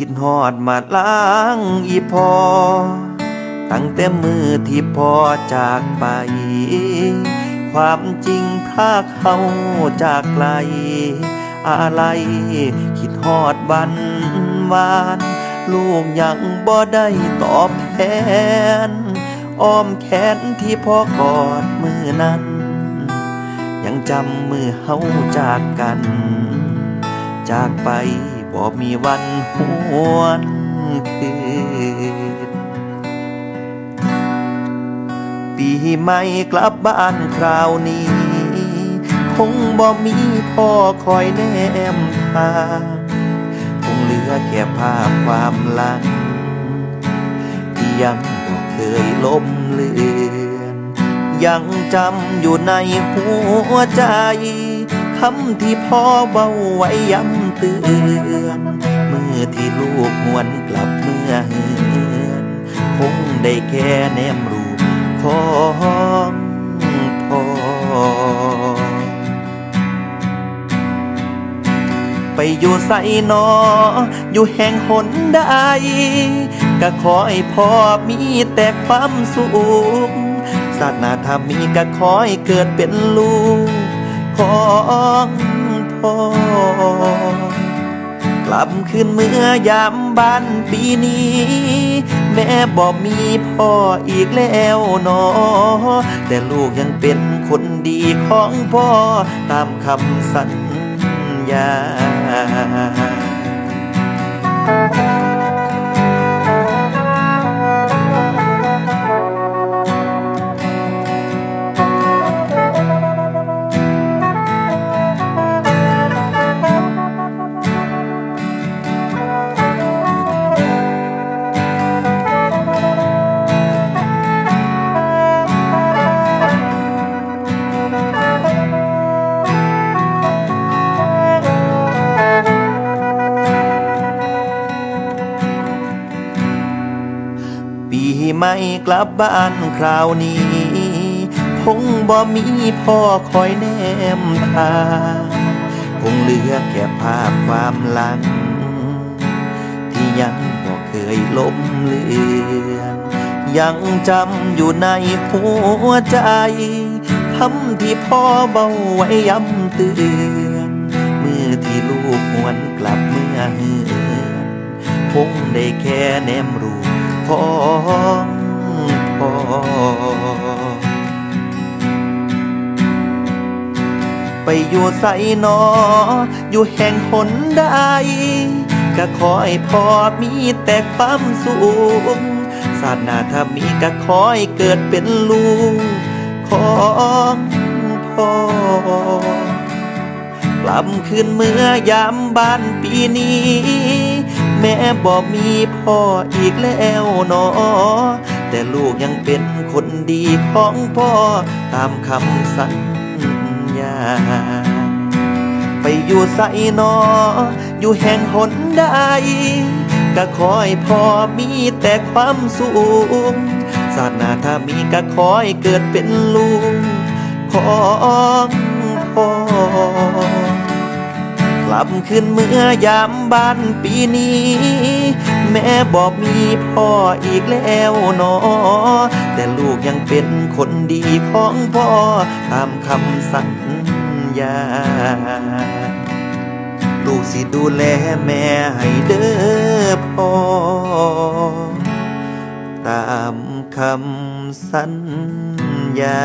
คิดฮอดมาล้างอีพอ ตั้งแต่มือที่พอจากไป ความจริงพรากเขาจากไกล อะไร คิดฮอดวันวาน ลูกยังบ่ได้ตอบแทน อ้อมแขนที่พ่อกอดมือนั้น ยังจำมือเฮาจากกัน จากไป บ่มีวันหวนคืนปีใหม่กลับบ้านคราวนี้ คงบ่มีพ่อคอยแนมทางคงเหลือแค่ภาพความหลัง ที่ยังบ่เคยล้มเลือนยังจำอยู่ในหัวใจคำที่พ่อเบาไว้ย้ำ เตือน เมื่อที่ลูกหวนกลับเมื่อเฮือนคงได้แค่แนมรูปของพ่อไปอยู่ใส่นอ อยู่แห่งหนใดก็ขอให้พ่อมีแต่ความสุขศาสนาธรรมมีก็ขอให้เกิดเป็นลูกของพ่อ กลับคืนเมื่อยามบ้านปีนี้ แม่บอกมีพ่ออีกแล้วนอ แต่ลูกยังเป็นคนดีของพ่อตามคำสัญญา ปีใหม่กลับบ้านคราวนี้ คงบ่มีพ่อคอยแนมทางคงเหลือแค่ภาพความหลัง ที่ยังบ่เคยล้มเลือนยังจำอยู่ในหัวใจคำที่พ่อเบาไว้ย้ำเตือนเมื่อที่ลูกหวนกลับเมื่อเฮือนคงได้แค่แนมรูปพ่อ ไปอยู่ใส่นอ อยู่แห่งหนใดก็ขอให้พ่อมีแต่ความสุขศาสนาถ้ามีก็ขอให้เกิดเป็นลูกของพ่อกลับคืนเมื่อยามบ้านปีนี้ แม่บอกมีพ่ออีกแล้วหนอ แต่ลูกยังเป็นคนดีของพ่อตามคำสัญญา ไปอยู่ใส่นอ อยู่แห่งหนใดก็ขอให้พ่อมีแต่ความสุขศาสนาถ้ามีก็ขอให้เกิดเป็นลูกของพ่อกลับคืนเมื่อยามบ้านปีนี้ แม่บอกมีพ่ออีกแล้วหนอ แต่ลูกยังเป็นคนดีของพ่อตามคำสัญ ญาลูกสิดูแลแม่ให้เด้อพ่อ ตามคำสัญญา